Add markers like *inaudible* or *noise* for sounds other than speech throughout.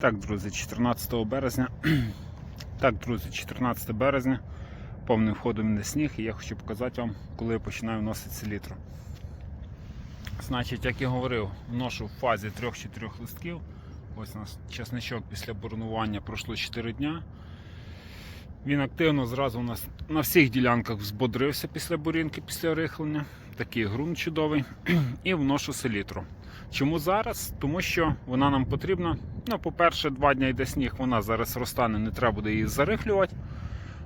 Так, друзі, 14 березня. *clears throat* Так, друзі, 14 березня. Повним ходом йде сніг, і я хочу показати вам, коли я починаю вносити селітру. Значить, як я говорив, вношу в фазі 3-4 листків. Ось у нас чесничок після бурнування пройшло 4 дня. Він активно зразу у нас на всіх ділянках взбодрився після бурінки, після рихлення. Такий ґрунт чудовий. *clears throat* І вношу селітру. Чому зараз? Тому що вона нам потрібна. Ну, по-перше, два дні йде сніг, вона зараз розтане, не треба буде її зарихлювати.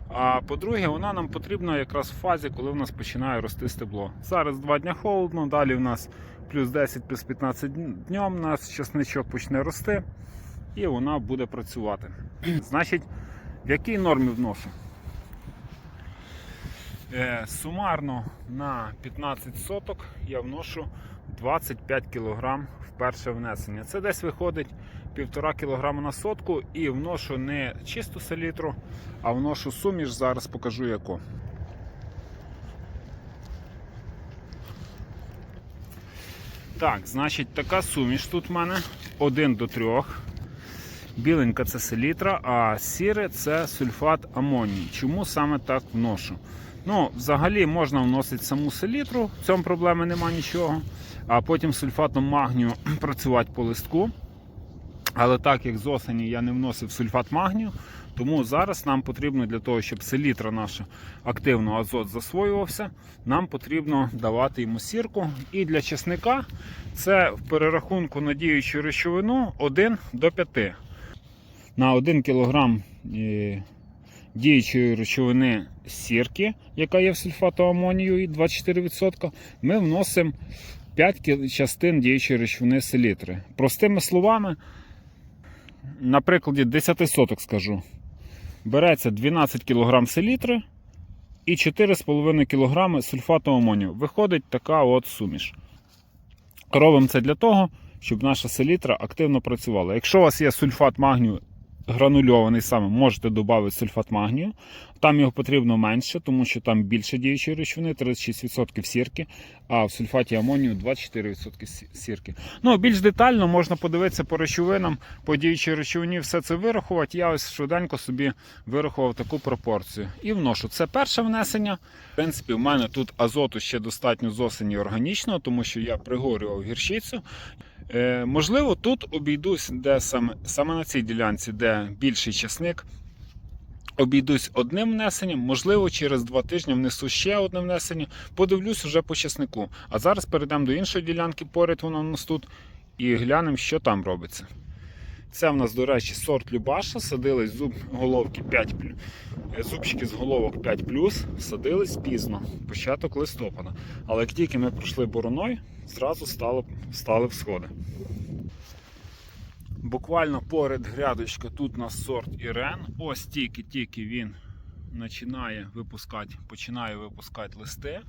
А по-друге, вона нам потрібна якраз в фазі, коли в нас починає рости стебло. Зараз два дні холодно, далі в нас плюс 10, плюс 15 днем, у нас часничок почне рости і вона буде працювати. *clears throat* Значить, в якій нормі вношу? Е, Сумарно на 15 соток я вношу 25 кг в перше внесення. Це десь виходить 1,5 кг на сотку і вношу не чисту селітру, а вношу суміш. Зараз покажу яку. Так, значить, така суміш тут в мене 1 до 3. Біленька це селітра, а сіре це сульфат амоній. Чому саме так вношу? Ну, взагалі можна вносити саму селітру, в цьому проблеми нема нічого. А потім сульфатом магнію *clears throat* працювати по листку. Але так як з осені я не вносив сульфат магнію, тому зараз нам потрібно для того, щоб селітра наша активно азот засвоювався, нам потрібно давати йому сірку. І для чесника це в перерахунку на діючу речовину 1 до 5. На 1 кг е, діючої речовини сірки, яка є в сульфату амонію і 24%, ми вносимо 5 частин діючої речовини селітри. Простими словами, на прикладі 10 соток скажу. Береться 12 кг селітри і 4,5 кг сульфату амонію. Виходить така от суміш. Робимо це для того, щоб наша селітра активно працювала. Якщо у вас є сульфат магнію гранульований саме, можете додати сульфат магнію. Там його потрібно менше, тому що там більше діючої речовини, 36% сірки, а в сульфаті амонію 24% сірки. Ну, більш детально можна подивитися по речовинам, по діючій речовині, все це вирахувати. Я ось швиденько собі вирахував таку пропорцію. І вношу. Це перше внесення. В принципі, в мене тут азоту ще достатньо з осені органічного, тому що я пригорював гірчицю. Е, можливо, тут обійдусь, де саме, саме на цій ділянці, де більший часник, обійдусь одним внесенням, можливо, через два тижні внесу ще одне внесення, подивлюсь уже по часнику. А зараз перейдемо до іншої ділянки, поряд вона у нас тут, і глянемо, що там робиться. Це в нас, до речі, сорт Любаша. Садились зуб головки 5 е, зубчики з головок 5 садились пізно, початок листопада. Але як тільки ми пройшли бороною, зразу стало, стали всходи. Буквально поряд грядочка тут у нас сорт Ірен. Ось тільки-тільки він починає випускати, починає випускати листи.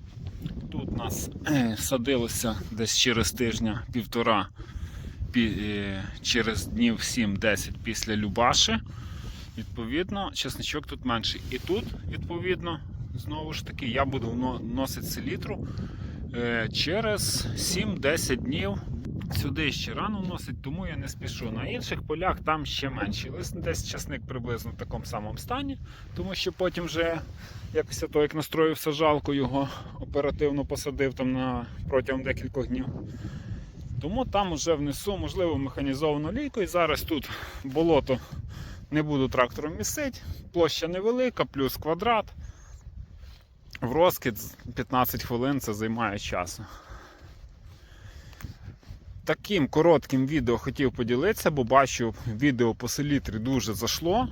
Тут у нас е, садилося десь через тижня півтора пі- е, через днів 7-10 після Любаши. Відповідно, чесничок тут менший. І тут, відповідно, знову ж таки, я буду вносити селітру е, через 7-10 днів. Сюди ще рано вносить, тому я не спішу. На інших полях там ще менший лист, десь часник приблизно в такому самому стані, тому що потім вже я після того, як настроїв сажалку, його оперативно посадив там на протягом декількох днів. Тому там вже внесу, можливо, механізовану лійку. І зараз тут болото не буду трактором місити. Площа невелика, плюс квадрат. В розкид 15 хвилин це займає часу. Таким коротким відео хотів поділитися, бо бачу, відео по селітрі дуже зайшло.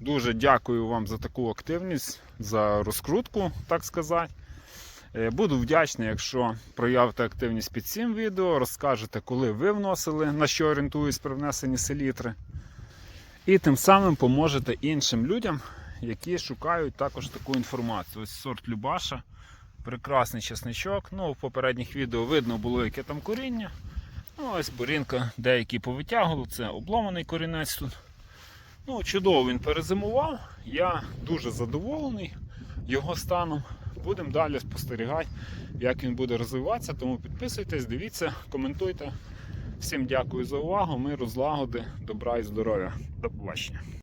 Дуже дякую вам за таку активність, за розкрутку, так сказати. Е, Буду вдячний, якщо проявите активність під цим відео, розкажете, коли ви вносили, на що орієнтуюсь при внесенні селітри. І тим самим поможете іншим людям, які шукають також таку інформацію. Ось сорт Любаша, прекрасний чесничок. Ну, в попередніх відео видно було, яке там коріння. Ну, ось бурінка деякі повитягували, це обломаний корінець тут. Ну, чудово він перезимував. Я дуже задоволений його станом. Будемо далі спостерігати, як він буде розвиватися. Тому підписуйтесь, дивіться, коментуйте. Всім дякую за увагу, Ми розлагоди, добра і здоров'я. До побачення.